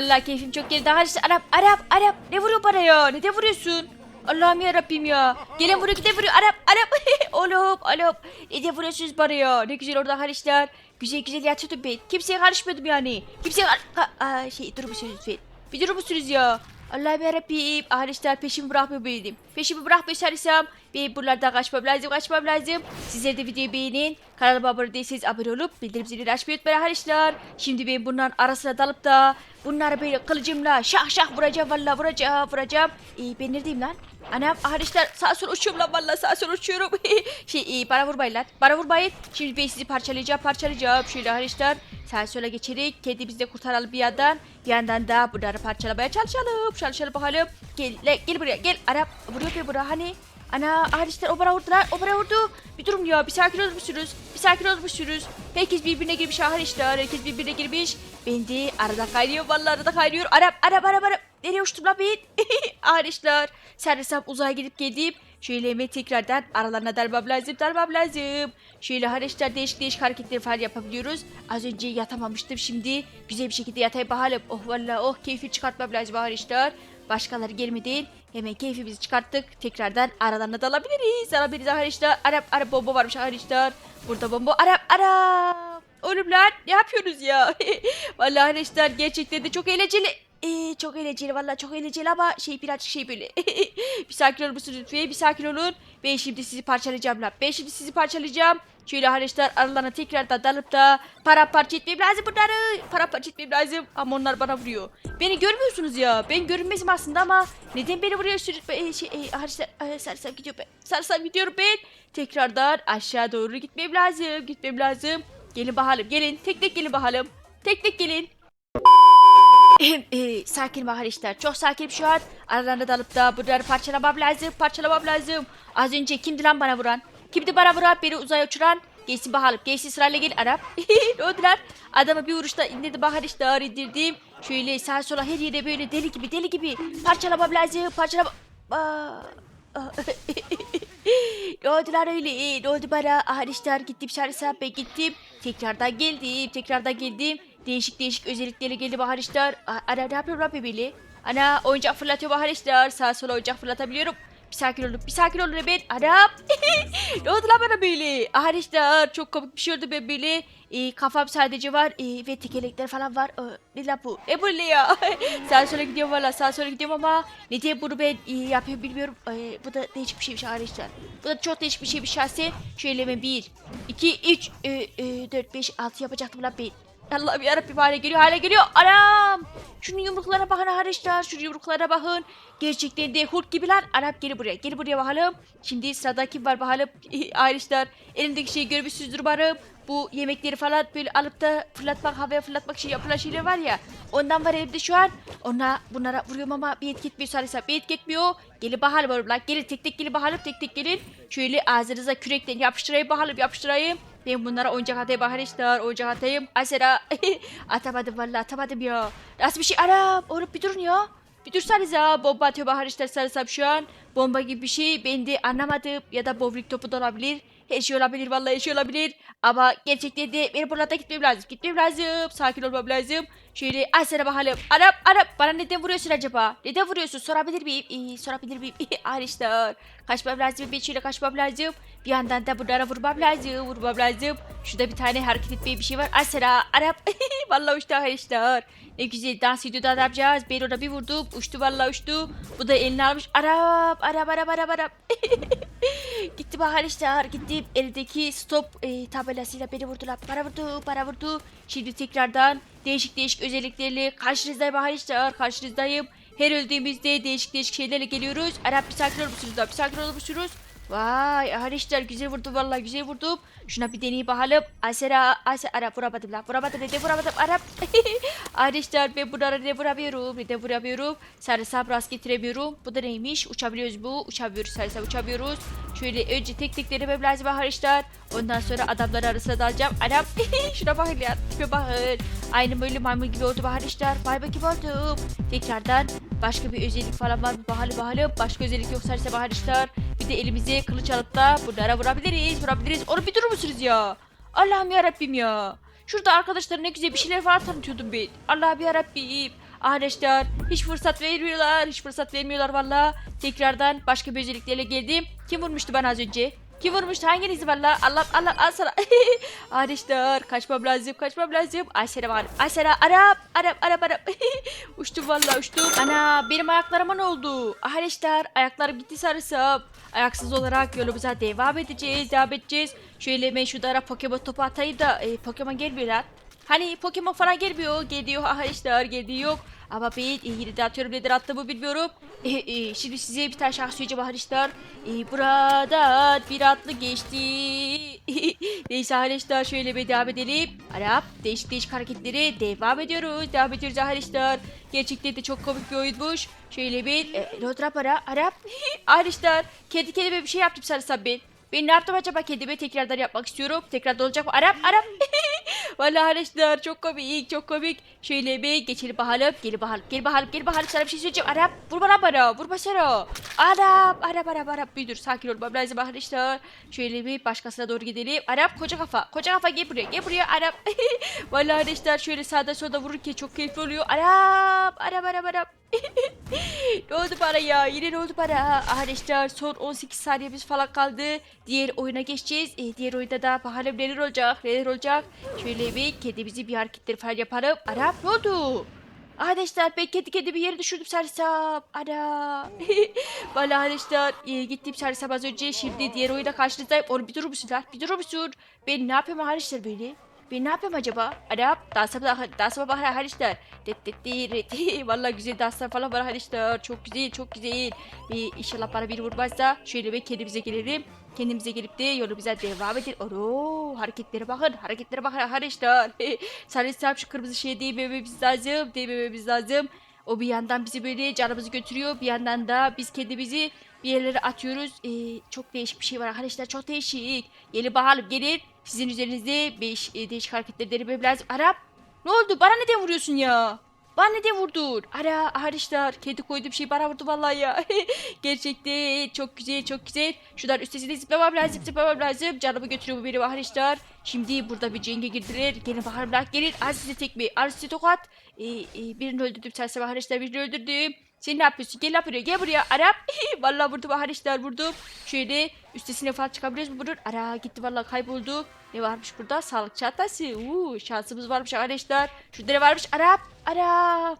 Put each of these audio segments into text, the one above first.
vallahi keyfim çok yerinde. Arkadaşlar Arap Arap Arap ne vuruyor bana ya? Ne de vuruyorsun? Allah'ım ya Rabbim ya. Gelen vuruyor giden vuruyor. Arap Arap. oğlum oğlum. Ne de vuruyorsunuz bana ya? Ne güzel orada arkadaşlar. Güzel güzel yatıyordum ben. Kimseye karışmıyordum yani. Kimseye kar- Ka- Aa, şey durur musunuz lütfen? Bir durur musunuz ya? Allah'ım yarabbim. Arkadaşlar peşimi bırakmıyor benim. Peşimi bırakmıyorsarsam ben buralardan kaçmam lazım kaçmam lazım. Sizler de videoyu beğenin. Kanalıma abone değilseniz abone olup bildirim zilini açmayı unutmayın arkadaşlar. Şimdi ben bunların arasına dalıp da bunları böyle kılıcımla şah şah vuracağım valla vuracağım vuracağım. Ee, ben neredeyim lan? Anam arkadaşlar sağa sola uçuyorum lan valla sağa sola uçuyorum. şey e, bana vurmayın lan. Bana vurmayın. Şimdi ben sizi parçalayacağım parçalayacağım. Şöyle arkadaşlar sağa sola geçerek kendimizi de kurtaralım bir yandan. Bir yandan da bunları parçalamaya çalışalım. Çalışalım bakalım. Gel, le, gel buraya gel. Arap vuruyor ya bura hani. Ana arkadaşlar o bana vurdu lan. O bana vurdu. Bir durum ya. Bir sakin olur musunuz? Bir sakin olur musunuz? Herkes birbirine girmiş arkadaşlar. Herkes birbirine girmiş. Ben de arada kaynıyor. Vallahi arada kaynıyor. Arap Arap Arap Arap. Nereye uçtum lan ben? arkadaşlar. Sanırsam uzaya gidip geldim. Şöyle hemen tekrardan aralarına dalmam lazım, dalmam lazım. Şöyle arkadaşlar değişik değişik hareketler falan yapabiliyoruz. Az önce yatamamıştım şimdi. Güzel bir şekilde yatayım bakalım. Oh vallahi oh keyfi çıkartmam lazım arkadaşlar. Başkaları gelmeden hemen keyfimizi çıkarttık. Tekrardan aralarına dalabiliriz. Dalabiliriz arkadaşlar. Arap, Arap bomba varmış arkadaşlar. Burada bomba. Arap, Arap. Oğlum lan ne yapıyorsunuz ya? vallahi arkadaşlar gerçekten de çok eğlenceli. Ee, çok eğlenceli vallahi çok eğlenceli ama şey birazcık şey böyle. bir sakin olur musunuz lütfen? Bir sakin olun. Ben şimdi sizi parçalayacağım lan. Ben şimdi sizi parçalayacağım. Şöyle arkadaşlar aralarına tekrardan dalıp da paramparça etmem lazım bunları. Paramparça etmem lazım. Ama onlar bana vuruyor. Beni görmüyorsunuz ya. Ben görünmezim aslında ama neden beni vuruyorsunuz? E, şey, e, arkadaşlar e, sarsam gidiyor ben. Sarsam gidiyorum ben. Tekrardan aşağı doğru gitmem lazım. Gitmem lazım. Gelin bakalım gelin. Tek tek gelin bakalım. Tek tek gelin. e, sakin arkadaşlar. Çok sakinim şu an. Aralarına dalıp da bunları parçalamam lazım. Parçalamam lazım. Az önce kimdi lan bana vuran? Kimdi bana vuran? Beni uzaya uçuran? Gelsin bakalım. Gelsin sırayla gel Arap. ne oldu lan? Adamı bir vuruşta indirdim arkadaşlar indirdim. Şöyle sağa sola her yere böyle deli gibi deli gibi. Parçalamam lazım. Parçalamam. Ne oldu lan öyle? Ne oldu bana? Arkadaşlar gittim şarjı gittim. Tekrardan geldim. Tekrardan geldim. Değişik değişik özellikleri geldi. A- Ana ne yapıyorum lan bebeğli? Ana oyuncak fırlatıyor arkadaşlar. Sağa sola oyuncak fırlatabiliyorum. Bir sakin olun. Bir sakin olun ben. Anam. ne oldu lan bana böyle? Arkadaşlar çok komik bir şey oldu ben böyle. Ee, kafam sadece var ee, ve tekerlekler falan var. Ee, ne lan bu? Ne bu ne ya? sağa sola gidiyorum valla sağa sola gidiyorum ama neden bunu ben ee, yapıyorum bilmiyorum. Ee, bu da değişik bir şeymiş arkadaşlar. Bu da çok değişik bir şeymiş şahsi. Şöyle ben 1, 2, 3, 4, 5, 6 yapacaktım lan ben. Allah'ım yarabbim hale geliyor hale geliyor. Anam. Şunun yumruklara bakın arkadaşlar. Şunun yumruklara bakın. Gerçekten de Hulk gibi lan. Anam gel buraya. Gel buraya bakalım. Şimdi sırada kim var bakalım. arkadaşlar elimdeki şeyi görmüşsünüzdür umarım. Bu yemekleri falan böyle alıp da fırlatmak, havaya fırlatmak şey yapılan şeyler var ya. Ondan var evde şu an. Ona bunlara vuruyorum ama bir etki etmiyor sarıysa bir etki etmiyor. Gelin bakalım oğlum lan. Gelin tek tek gelin bakalım tek tek gelin. Şöyle ağzınıza kürekten yapıştırayım bakalım yapıştırayım. Ben bunlara oyuncak atayım arkadaşlar. Oyuncak atayım. Asera. atamadım vallahi atamadım ya. Nasıl bir şey? Anam. Oğlum bir durun ya. Bir dursanıza. Bomba atıyor arkadaşlar sarısam şu an. Bomba gibi bir şey. Ben de anlamadım. Ya da bowling topu da olabilir. Her şey olabilir vallahi her şey olabilir. Ama gerçekten de benim buralarda gitmem lazım. Gitmem lazım. Sakin olmam lazım. Şöyle Asera bakalım. Arap Arap bana neden vuruyorsun acaba? Neden vuruyorsun? Sorabilir miyim? Ee, sorabilir miyim? arkadaşlar. Kaçmam lazım. Ben şöyle kaçmam lazım. Bir yandan da bunlara vurmam lazım. Vurmam lazım. Şurada bir tane hareket etmeye bir şey var. Asera Arap. vallahi uçtu arkadaşlar. Ne güzel dans ediyordu ne yapacağız? Ben ona bir vurdum. Uçtu vallahi uçtu. Bu da elini almış. Arap Arap Arap Arap Arap. Gittim arkadaşlar gittim eldeki stop e, tabelasıyla beni vurdular. Para vurdu para vurdu. Şimdi tekrardan değişik değişik özelliklerle karşınızdayım arkadaşlar karşınızdayım. Her öldüğümüzde değişik değişik şeylerle geliyoruz. Arap bir sakin olur musunuz da bir sakin olur musunuz? Vay arkadaşlar güzel vurdum vallahi güzel vurdum. Şuna bir deneyip bakalım. Asera, Asera, Arap vuramadım lan. Vuramadım neden vuramadım Arap. arkadaşlar ben bunlara ne vuramıyorum neden vuramıyorum. Sarısam rast getiremiyorum. Bu da neymiş? Uçabiliyoruz bu. Uçabiliyoruz sarısam uçabiliyoruz. Şöyle önce tek tek denemem lazım arkadaşlar. Ondan sonra adamlar arasına dalacağım. Arap şuna bakın ya. Tipe bakın. Aynı böyle maymun gibi oldu arkadaşlar. Maymun gibi oldum. Tekrardan başka bir özellik falan var mı? Bakalım bakalım. Başka özellik yoksa arkadaşlar. Bir de kılıç alıp da bunlara vurabiliriz. Vurabiliriz. Onu bir durur musunuz ya? Allah'ım ya Rabbim ya. Şurada arkadaşlar ne güzel bir şeyler var tanıtıyordum ben. Allah'ım ya Rabbim. Arkadaşlar hiç fırsat vermiyorlar. Hiç fırsat vermiyorlar valla. Tekrardan başka bir özelliklerle geldim. Kim vurmuştu bana az önce? Kim vurmuştu? Hanginiz valla? Allah Allah al sana. Arkadaşlar kaçmam lazım kaçmam lazım. Aysera var. Aysera Arap Arap Arap Arap. uçtum valla uçtum. Ana benim ayaklarıma ne oldu? Arkadaşlar ayaklarım gitti sarısam. Ayaksız olarak yolumuza devam edeceğiz. Devam edeceğiz. Şöyle ben şu dara Pokemon topu atayım da e, Pokemon gelmiyor lan. Hani Pokemon falan gelmiyor. Geliyor arkadaşlar geliyor. Ama ben e, de atıyorum nedir attığımı bilmiyorum. E, e, şimdi size bir tane şarkı söyleyeceğim arkadaşlar. E, buradan bir atlı geçti. Neyse arkadaşlar şöyle bir devam edelim. Arap değişik değişik hareketleri devam ediyoruz. Devam ediyoruz arkadaşlar. Gerçekten de çok komik bir oyunmuş. Şöyle bir e, Lodra para Arap. arkadaşlar kendi kendime bir şey yaptım sanırsam ben. Ben ne yaptım acaba kendime tekrardan yapmak istiyorum. Tekrardan olacak mı? Arap Arap. Vallahi arkadaşlar çok komik çok komik. Şöyle bir geçelim bakalım. Gel bakalım gel bakalım gel bakalım sana bir şey söyleyeceğim. Arap vurma lan bana vurma sana. Arap Arap Arap Arap bir dur sakin olmam lazım arkadaşlar. Şöyle bir başkasına doğru gidelim. Arap koca kafa koca kafa gel buraya gel buraya Arap. Vallahi arkadaşlar şöyle sağda solda vururken çok keyifli oluyor. Arap Arap Arap Arap. ne oldu bana ya? Yine ne oldu bana? Arkadaşlar son 18 saniyemiz falan kaldı. Diğer oyuna geçeceğiz. E, diğer oyunda da bakalım neler olacak, neler olacak. Şöyle bir kedimizi bir hareketleri falan yapalım. Arap ne oldu? Arkadaşlar ben kendi kendimi yere düşürdüm sersem. Ana. Valla arkadaşlar e, gittim sersem az önce. Şimdi diğer oyuna karşınızdayım. Oğlum bir durur musun lan? Bir durur musun? Ben ne yapayım arkadaşlar böyle? Ben ne yapayım acaba? Arap dansa dansa bak arkadaşlar. Valla güzel danslar falan var arkadaşlar. Çok güzel çok güzel. Bir inşallah bana biri vurmazsa şöyle bir kendimize gelelim. Kendimize gelip de yolumuza devam edelim. Oro hareketlere bakın hareketlere bakın arkadaşlar. Sarı şu kırmızı şey değmememiz lazım. Değmememiz lazım. O bir yandan bizi böyle canımızı götürüyor. Bir yandan da biz kendimizi bir yerlere atıyoruz. Ee, çok değişik bir şey var arkadaşlar. Çok değişik. Gelin bakalım gelin. Sizin üzerinizde beş, e, değişik hareketler denemem lazım. Arap ne oldu? Bana neden vuruyorsun ya? Bana neden vurdun? Ara arkadaşlar kedi koyduğum şey bana vurdu vallahi ya. Gerçekten çok güzel çok güzel. Şuradan üstesine zıplamam lazım zıplamam lazım. Canımı götürüyor bu benim arkadaşlar. Şimdi burada bir cenge girdiler. Gelin bakalım lan gelin. Al size tekme al size tokat. Ee, e, birini öldürdüm sersem arkadaşlar birini öldürdüm. Sen ne yapıyorsun? Gel buraya gel buraya. Arap. vallahi vurdum arkadaşlar vurdum. Şöyle üstesine falan çıkabiliyoruz mu bunun? Ara gitti vallahi kayboldu. Ne varmış burada? Sağlık çantası. Uuu şansımız varmış arkadaşlar. Şurada ne varmış? Arap. Arap.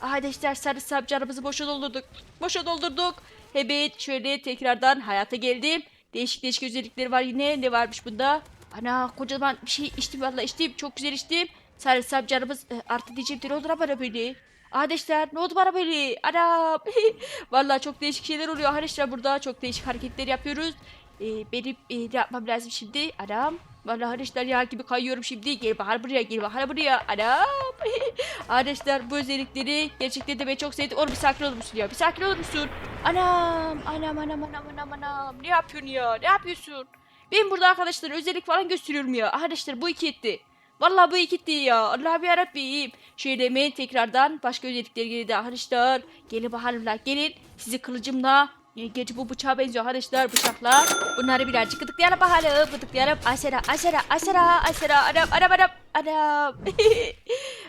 Arkadaşlar sarı sap canımızı boşa doldurduk. Boşa doldurduk. Evet şöyle tekrardan hayata geldim. Değişik değişik özellikleri var yine. Ne varmış bunda? Ana kocaman bir şey içtim vallahi içtim. Çok güzel içtim. Sarı sap canımız e, artı diyeceğim. Ne lan bana böyle? Arkadaşlar ne oldu bana böyle? Anam. Vallahi çok değişik şeyler oluyor arkadaşlar burada. Çok değişik hareketler yapıyoruz. Ee, benim e, ne yapmam lazım şimdi? Anam. Vallahi arkadaşlar ya gibi kayıyorum şimdi. Gel bahar buraya gel bahar buraya. Anam. arkadaşlar bu özellikleri gerçekten de ben çok sevdim. Oğlum bir sakin olur musun ya? Bir sakin olur musun? Anam. Anam anam anam anam anam. Ne yapıyorsun ya? Ne yapıyorsun? Ben burada arkadaşlar özellik falan gösteriyorum ya. Arkadaşlar bu iki etti. Vallahi bu iki ya. Allah bir yarabbim. Şöyle hemen tekrardan başka özellikleri geldi arkadaşlar. Gelin bakalım lan gelin. Sizi kılıcımla e, Gerçi bu bıçağa benziyor arkadaşlar bıçakla. Bunları birazcık gıdıklayalım bakalım. Gıdıklayalım. Asera, asera, asera, asera. Arap, arap, arap, arap.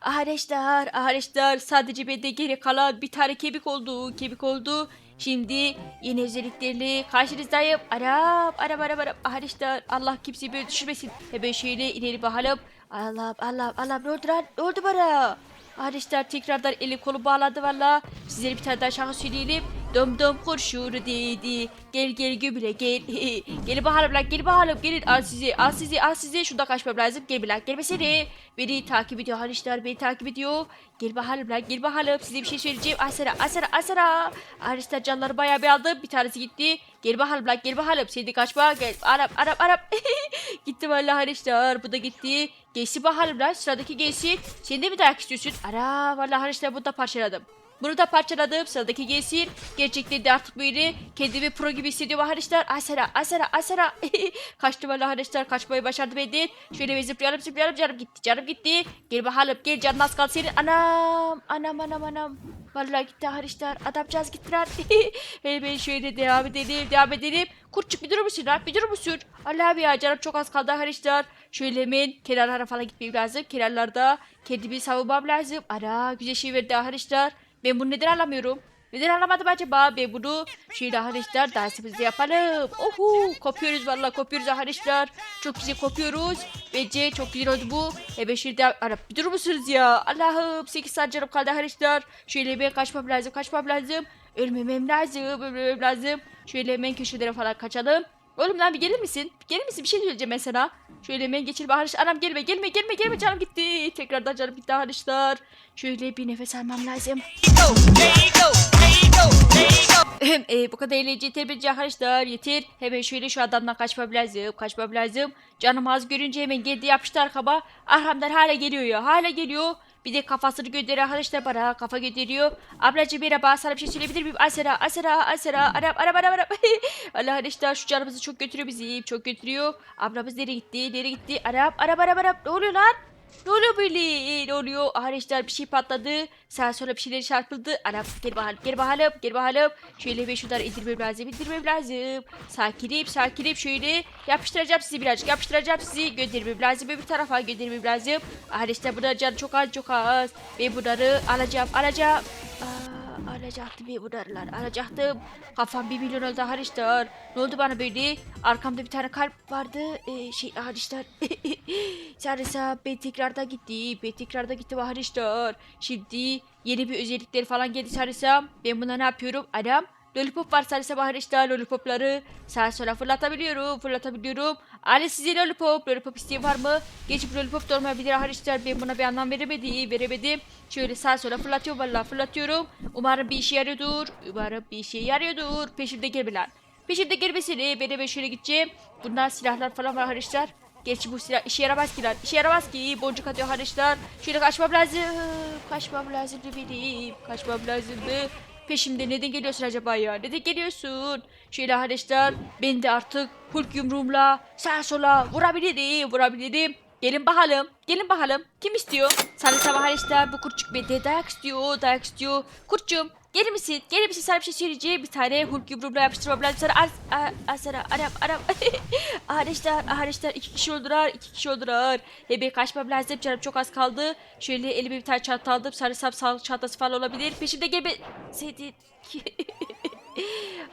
arkadaşlar, arkadaşlar sadece bende geri kalan bir tane kemik oldu. Kemik oldu. Şimdi yeni özelliklerle karşınızdayım. Arap, Arap, Arap, Arap. Arkadaşlar Allah kimseyi böyle düşürmesin. Hemen şöyle ileri bakalım. Allah, Allah, Allah ne oldu lan? Ne oldu bana? Arkadaşlar tekrardan eli kolu bağladı valla. Sizlere bir tane daha şarkı söyleyelim. Dom dom kurşunu dedi. Gel gel göbüle gel. gel bakalım lan gel bakalım gelin al sizi al sizi al sizi. Şurada kaçmam lazım. Gel bir lan gelmesene. Beni takip ediyor arkadaşlar beni takip ediyor. Gel bakalım lan gel bakalım size bir şey söyleyeceğim. Asera asera asera. Arkadaşlar canları bayağı bir aldım. Bir tanesi gitti. Gel bakalım lan gel bakalım. Sen de kaçma gel. Arap Arap Arap. gitti vallahi arkadaşlar. Bu da gitti. Geçsi bakalım lan sıradaki gelsin. Sen de mi dayak istiyorsun? Ara vallahi arkadaşlar bunu da parçaladım. Bunu da parçaladım. Sıradaki gelsin. Gerçekten artık böyle kendimi pro gibi hissediyorum arkadaşlar. Asera, asera, asera. Kaçtım vallahi arkadaşlar. Kaçmayı başardım ben. Şöyle bir zıplayalım, zıplayalım. Canım gitti, canım gitti. Gel bakalım, gel canın az kaldı senin. Anam, anam, anam, anam. Vallahi gitti arkadaşlar. Adamcağız gittiler. Hele ben şöyle devam edelim, devam edelim. Kurtçuk bir durur musun lan? Bir durur musun? Allah'ım ya canım çok az kaldı arkadaşlar. Şöyle hemen kenarlara falan gitmem lazım. Kenarlarda kendimi savunmam lazım. Ana güzel şey verdi arkadaşlar. Ben bunu neden alamıyorum? Neden alamadım acaba? Ben bunu şöyle arkadaşlar dersimizde yapalım. Ohu kopuyoruz vallahi kopuyoruz arkadaşlar. Çok güzel kopuyoruz. Bence çok güzel oldu bu. Hemen şöyle ara bir durur musunuz ya? Allah'ım 8 saat canım kaldı arkadaşlar. Şöyle ben kaçmam lazım kaçmam lazım. Ölmemem lazım ölmemem lazım. Şöyle hemen köşelere falan kaçalım. Oğlum lan bir gelir misin? Gelir misin? Bir şey söyleyeceğim sana. Şöyle hemen geçelim arkadaşlar. Anam gelme gelme gelme gelme canım gitti. Tekrardan canım gitti arkadaşlar. Şöyle bir nefes almam lazım. E, bu kadar eğlenceli yeter arkadaşlar yeter. Hemen şöyle şu adamdan kaçmam lazım kaçmam lazım. Canım az görünce hemen geldi yapıştı arkama. Arkamdan hala geliyor ya hala geliyor. Bir de kafasını gönderiyor arkadaşlar bana kafa gönderiyor. Ablacığım merhaba sana bir şey söyleyebilir miyim? Asera Asera Asera Arap Arap Arap Arap. Allah arkadaşlar şu canımızı çok götürüyor bizi çok götürüyor. Ablamız nereye gitti nereye gitti? Arap Arap Arap Arap ne oluyor lan? Ne oluyor böyle? Ee, Ne oluyor? Arkadaşlar bir şey patladı. Sağa sola bir şeyler çarpıldı. Anam gel bakalım gel bakalım gel bakalım. Şöyle bir şunları indirmem lazım indirmem lazım. Sakinim sakinim şöyle yapıştıracağım sizi birazcık yapıştıracağım sizi. Göndermem lazım bir tarafa göndermem lazım. Arkadaşlar bunlar can çok az çok az. Ben bunları alacağım alacağım. Aa, alacaktım ben bunları alacaktım. Kafam bir milyon oldu arkadaşlar. Ne oldu bana böyle? Arkamda bir tane kalp vardı. Ee, şey arkadaşlar. Sarısa ben tekrardan gitti. Ben tekrardan gittim arkadaşlar. Şimdi yeni bir özellikleri falan geldi Sarısa. Ben buna ne yapıyorum? Adam Lollipop var Sarısa arkadaşlar. Lollipopları sağa sola fırlatabiliyorum. Fırlatabiliyorum. Ali size lollipop. Lollipop isteyen var mı? Geçip lollipop da olmayabilir arkadaşlar. Ben buna bir anlam veremedim. Veremedim. Şöyle sağa sola fırlatıyorum valla fırlatıyorum. Umarım bir işe yarıyordur. Umarım bir işe yarıyordur. Peşimde gelmeler. Peşimde gelmesini ben hemen şöyle gideceğim. Bunlar silahlar falan var arkadaşlar. Gerçi bu silah işe yaramaz ki lan. İşe yaramaz ki. Boncuk atıyor arkadaşlar. Şöyle kaçmam lazım. Kaçmam lazımdı benim. Kaçmam lazımdı. Peşimde neden geliyorsun acaba ya? Neden geliyorsun? Şöyle arkadaşlar ben de artık Hulk yumruğumla sağa sola vurabilirim. Vurabilirim. Gelin bakalım. Gelin bakalım. Kim istiyor? Sana sabah arkadaşlar bu kurtçuk bende dayak istiyor. Dayak istiyor. Kurtçum gelir misin? Gelir misin? Sana bir şey söyleyeceğim. Bir tane Hulk yumruğumla yapıştırmam lazım. Sana az, az, az sana Arap Arap. arkadaşlar arkadaşlar iki kişi oldular. iki kişi oldular. Hemen kaçmam lazım. Canım çok az kaldı. Şöyle elime bir tane çanta aldım. Sarımsak sağlık çantası falan olabilir. Peşimde gelme. Senin.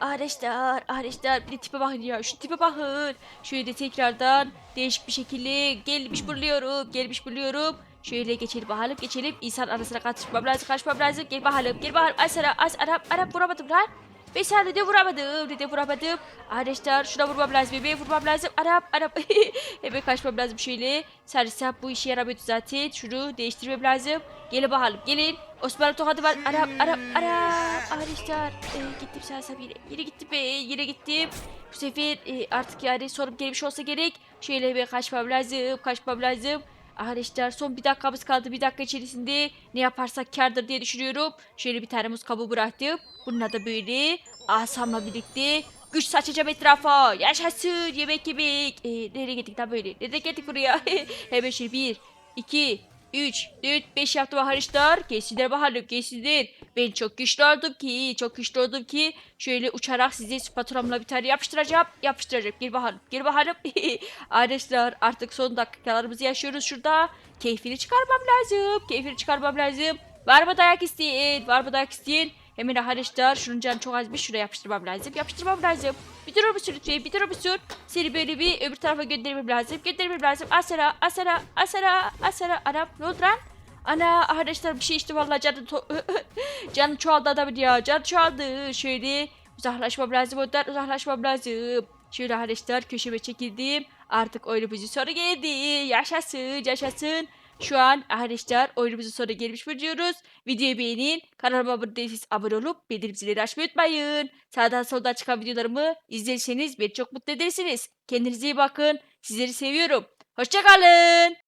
Arkadaşlar, arkadaşlar bir de tipe bakın ya. Şu tipe bakın. Şöyle de tekrardan değişik bir şekilde gelmiş buluyorum. Gelmiş buluyorum. Şöyle geçelim bakalım geçelim. İnsan arasına kaçmam lazım kaçmam lazım. Gel bakalım gel bakalım. Ay sana az Arap Arap vuramadım lan. Ben sana de vuramadım. De vuramadım. Arkadaşlar şuna vurmam lazım. Bebeğe vurmam lazım. Arap Arap. Hemen kaçmam lazım şöyle. Sarımsak bu işe yaramıyordu zaten. Şunu değiştirmem lazım. Gelin bakalım gelin. Osmanlı tokadı var. Arap Arap Arap. Arkadaşlar e, gittim sarımsak yine. Yine gittim be. Yine gittim. Bu sefer e, artık yani sorum gelmiş olsa gerek. Şöyle bir kaçmam lazım. Kaçmam lazım. Arkadaşlar son bir dakikamız kaldı. Bir dakika içerisinde ne yaparsak kardır diye düşünüyorum. Şöyle bir tane muz kabuğu bıraktım. Bununla da böyle asamla birlikte güç saçacağım etrafa. Yaşasın yemek yemek. Ee, nereye gittik lan böyle? Nereye geldik buraya? Hemen şöyle bir, iki, üç, dört, beş yaptım arkadaşlar. Geçsinler bakalım geçsinler. Ben çok güçlü oldum ki. Çok güçlü oldum ki. Şöyle uçarak size spatulamla bir tane yapıştıracağım. Yapıştıracağım. Gel bakalım. Gel bakalım. arkadaşlar artık son dakikalarımızı yaşıyoruz şurada. Keyfini çıkarmam lazım. Keyfini çıkarmam lazım. Var mı dayak isteyen? Var mı dayak isteyen? Hemen arkadaşlar şunun canı çok azmış. Şuraya yapıştırmam lazım. Yapıştırmam lazım. Bir durur musun lütfen? Bir durur musun? Seni böyle bir öbür tarafa göndermem lazım. Göndermem lazım. Asera, Asera, Asera, Asera. Anam ne oldu lan? Ana arkadaşlar bir şey içti vallahi canı canı çoğaldı adamın ya. Canı çoğaldı. Şöyle uzaklaşmam lazım ondan uzaklaşmam lazım. Şöyle arkadaşlar köşeme çekildim. Artık oyunumuzun sonu geldi. Yaşasın yaşasın. Şu an arkadaşlar oyunumuzun sonuna gelmiş bulunuyoruz. Videoyu beğenin. Kanalıma abone değilseniz abone olup bildirim zilini açmayı unutmayın. Sağdan soldan çıkan videolarımı izlerseniz beni çok mutlu edersiniz. Kendinize iyi bakın. Sizleri seviyorum. Hoşçakalın.